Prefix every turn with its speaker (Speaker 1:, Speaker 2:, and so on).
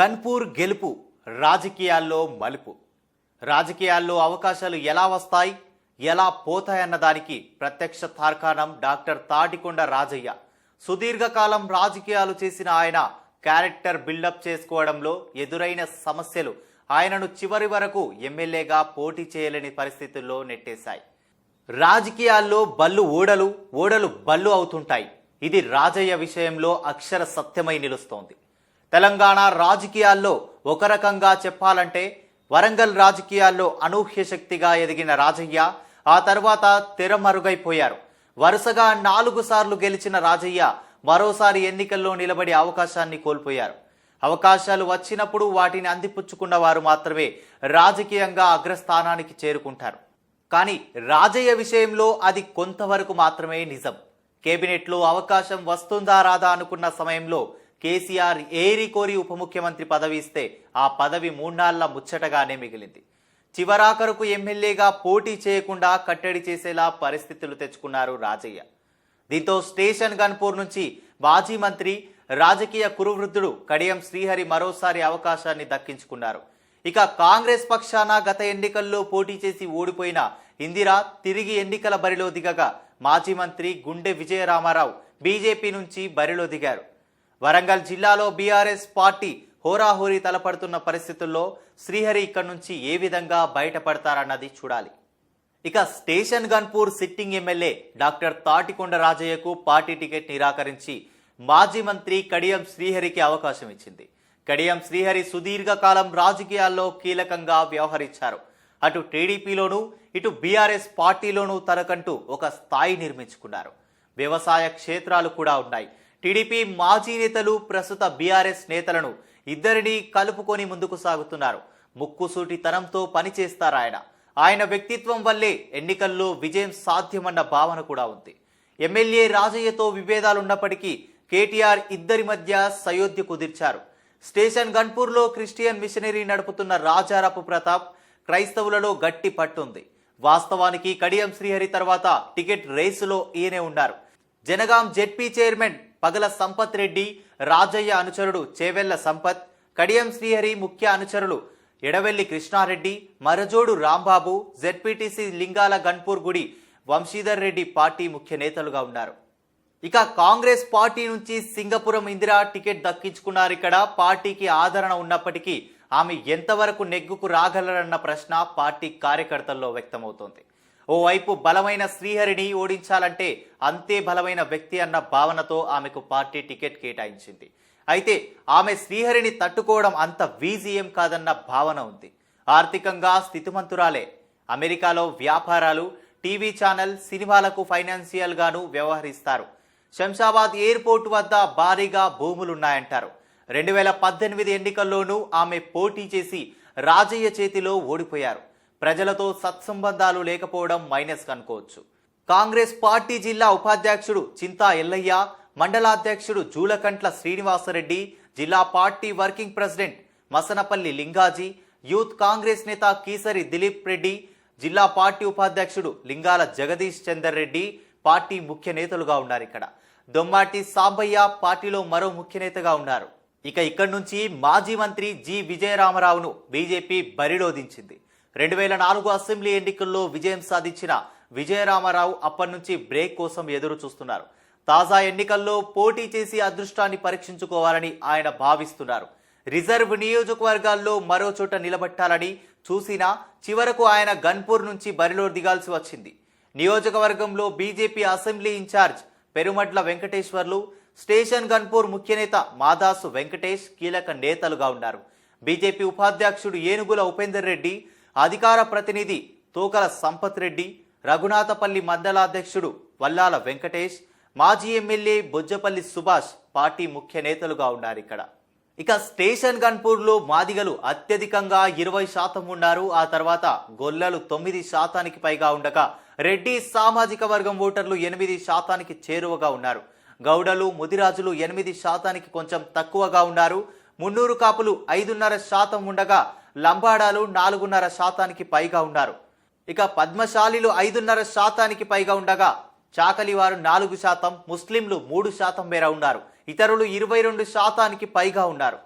Speaker 1: గన్పూర్ గెలుపు రాజకీయాల్లో మలుపు. రాజకీయాల్లో అవకాశాలు ఎలా వస్తాయి ఎలా పోతాయన్న దానికి ప్రత్యక్ష తార్కాణం డాక్టర్ తాటికొండ రాజయ్య. సుదీర్ఘకాలం రాజకీయాలు చేసిన ఆయన క్యారెక్టర్ బిల్డప్ చేసుకోవడంలో ఎదురైన సమస్యలు ఆయనను చివరి వరకు ఎమ్మెల్యేగా పోటీ చేయలేని పరిస్థితుల్లో నెట్టేశాయి. రాజకీయాల్లో బల్లు ఓడలు ఓడలు బల్లు అవుతుంటాయి. ఇది రాజయ్య విషయంలో అక్షర సత్యమై నిలుస్తోంది. తెలంగాణ రాజకీయాల్లో ఒక రకంగా చెప్పాలంటే వరంగల్ రాజకీయాల్లో అనూహ్య శక్తిగా ఎదిగిన రాజయ్య ఆ తర్వాత తెరమరుగైపోయారు. వరుసగా నాలుగు సార్లు గెలిచిన రాజయ్య మరోసారి ఎన్నికల్లో నిలబడే అవకాశాన్ని కోల్పోయారు. అవకాశాలు వచ్చినప్పుడు వాటిని అందిపుచ్చుకున్న వారు మాత్రమే రాజకీయంగా అగ్రస్థానానికి చేరుకుంటారు. కానీ రాజయ్య విషయంలో అది కొంతవరకు మాత్రమే నిజం. కేబినెట్లో అవకాశం వస్తుందా రాదా అనుకున్న సమయంలో కేసీఆర్ ఏరి కోరి ఉప ముఖ్యమంత్రి పదవి ఇస్తే ఆ పదవి మూడాళ్ళ ముచ్చటగానే మిగిలింది. చివరాఖరుకు ఎమ్మెల్యేగా పోటీ చేయకుండా కట్టడి చేసేలా పరిస్థితులు తెచ్చుకున్నారు రాజయ్య. దీంతో స్టేషన్ గన్పూర్ నుంచి మాజీ మంత్రి రాజకీయ కురువృద్ధుడు కడియం శ్రీహరి మరోసారి అవకాశాన్ని దక్కించుకున్నారు. ఇక కాంగ్రెస్ పక్షాన గత ఎన్నికల్లో పోటీ చేసి ఓడిపోయిన ఇందిరా తిరిగి ఎన్నికల బరిలో దిగగా మాజీ మంత్రి గుండె విజయరామారావు బీజేపీ నుంచి బరిలో దిగారు. వరంగల్ జిల్లాలో బీఆర్ఎస్ పార్టీ హోరాహోరీ తలపడుతున్న పరిస్థితుల్లో శ్రీహరి ఇక్కడి నుంచి ఏ విధంగా బయటపడతారన్నది చూడాలి. ఇక station Ghanpur sitting MLA doctor Thatikonda రాజయ్యకు party ticket నిరాకరించి మాజీ మంత్రి కడియం శ్రీహరికి అవకాశం ఇచ్చింది. కడియం శ్రీహరి సుదీర్ఘకాలం రాజకీయాల్లో కీలకంగా వ్యవహరించారు. అటు టీడీపీలోనూ ఇటు బీఆర్ఎస్ పార్టీలోనూ తనకంటూ ఒక స్థాయి నిర్మించుకున్నారు. వ్యవసాయ క్షేత్రాలు కూడా ఉన్నాయి. టీడీపీ మాజీ నేతలు ప్రస్తుత బీఆర్ఎస్ నేతలను ఇద్దరిని కలుపుకొని ముందుకు సాగుతున్నారు. ముక్కుసూటితనంతో పనిచేస్తారాయన ఆయన వ్యక్తిత్వం వల్లే ఎన్నికల్లో విజయం సాధ్యమన్న భావన కూడా ఉంది. ఎమ్మెల్యే రాజయ్యతో విభేదాలున్నప్పటికీ కేటీఆర్ ఇద్దరి మధ్య సయోధ్య కుదిర్చారు. స్టేషన్ గన్పూర్లో క్రిస్టియన్ మిషనరీ నడుపుతున్న రాజారాపు ప్రతాప్ క్రైస్తవులలో గట్టి పట్టుంది. వాస్తవానికి కడియం శ్రీహరి తర్వాత టికెట్ రేసులో ఈయనే ఉన్నారు. జనగాం జెడ్పీ చైర్మన్ పగల సంపత్ రెడ్డి రాజయ్య అనుచరుడు చేవెళ్ళ సంపత్ కడియం శ్రీహరి ముఖ్య అనుచరులు ఎడవెల్లి కృష్ణారెడ్డి మరజోడు రాంబాబు జెడ్పీటీసీ లింగాల గన్పూర్ గుడి వంశీధర్ రెడ్డి పార్టీ ముఖ్య నేతలుగా ఉన్నారు. ఇక కాంగ్రెస్ పార్టీ నుంచి సింగపురం ఇందిరా టికెట్ దక్కించుకున్నారు ఇక్కడ. పార్టీకి ఆదరణ ఉన్నప్పటికీ ఆమె ఎంతవరకు నెగ్గుకు రాగలరన్న ప్రశ్న పార్టీ కార్యకర్తల్లో వ్యక్తమవుతోంది. ఓవైపు బలమైన శ్రీహరిని ఓడించాలంటే అంతే బలమైన వ్యక్తి అన్న భావనతో ఆమెకు పార్టీ టికెట్ కేటాయించింది. అయితే ఆమె శ్రీహరిని తట్టుకోవడం అంత వీజీ ఏం కాదన్న భావన ఉంది. ఆర్థికంగా స్థితిమంతురాలే. అమెరికాలో వ్యాపారాలు టీవీ ఛానల్ సినిమాలకు ఫైనాన్షియల్గాను వ్యవహరిస్తారు. శంషాబాద్ ఎయిర్పోర్ట్ వద్ద భారీగా భూములున్నాయంటారు. రెండు వేల పద్దెనిమిది ఎన్నికల్లోనూ ఆమె పోటీ చేసి రాజయ్య చేతిలో ఓడిపోయారు. ప్రజలతో సత్సంబంధాలు లేకపోవడం మైనస్ కనుకోవచ్చు కాంగ్రెస్ పార్టీ జిల్లా ఉపాధ్యక్షుడు చింతా ఎల్లయ్య మండలాధ్యక్షుడు జూలకంట్ల శ్రీనివాసరెడ్డి జిల్లా party working president Masanapalli Lingaji youth Congress నేత కీసరి దిలీప్ రెడ్డి జిల్లా పార్టీ ఉపాధ్యక్షుడు లింగాల జగదీష్ చందర్ రెడ్డి పార్టీ ముఖ్య నేతలుగా ఉన్నారు ఇక్కడ. దొమ్మాటి సాంబయ్య పార్టీలో మరో ముఖ్య నేతగా ఉన్నారు. ఇక ఇక్కడి నుంచి మాజీ మంత్రి జి విజయరామరావును బీజేపీ బరిలో దించింది రెండు వేల నాలుగు అసెంబ్లీ ఎన్నికల్లో విజయం సాధించిన విజయరామారావు అప్పటి నుంచి బ్రేక్ కోసం ఎదురు చూస్తున్నారు. తాజా ఎన్నికల్లో పోటీ చేసి అదృష్టాన్ని పరీక్షించుకోవాలని ఆయన భావిస్తున్నారు. రిజర్వ్ నియోజకవర్గాల్లో మరో చోట నిలబెట్టాలని చూసినా చివరకు ఆయన గన్పూర్ నుంచి బరిలో దిగాల్సి వచ్చింది. నియోజకవర్గంలో BJP assembly in-charge Perumadla Venkateshwarlu station Ghanpur ముఖ్యనేత Madasu Venkatesh కీలక నేతలుగా ఉన్నారు. బీజేపీ ఉపాధ్యక్షుడు ఏనుగుల ఉపేందర్ రెడ్డి అధికార ప్రతినిధి తూకల సంపత్ రెడ్డి రఘునాథపల్లి మండలాధ్యక్షుడు వల్లాల వెంకటేష్ మాజీ ఎమ్మెల్యే బొజ్జపల్లి సుభాష్ పార్టీ ముఖ్య నేతలుగా ఉన్నారు ఇక్కడ. ఇక స్టేషన్ గన్పూర్లో మాదిగలు అత్యధికంగా ఇరవై శాతం ఉన్నారు. ఆ తర్వాత గొల్లలు తొమ్మిది శాతానికి పైగా ఉండగా రెడ్డి సామాజిక వర్గం ఓటర్లు ఎనిమిది శాతానికి చేరువగా ఉన్నారు. గౌడలు ముదిరాజులు ఎనిమిది శాతానికి కొంచెం తక్కువగా ఉన్నారు. మున్నూరు కాపులు ఐదున్నర శాతం ఉండగా లంబాడాలు నాలుగున్నర శాతానికి పైగా ఉన్నారు. ఇక పద్మశాలిలు ఐదున్నర శాతానికి పైగా ఉండగా చాకలి వారు నాలుగు శాతం ముస్లింలు మూడు శాతం మేర ఉన్నారు. ఇతరులు ఇరవై రెండు శాతానికి పైగా ఉన్నారు.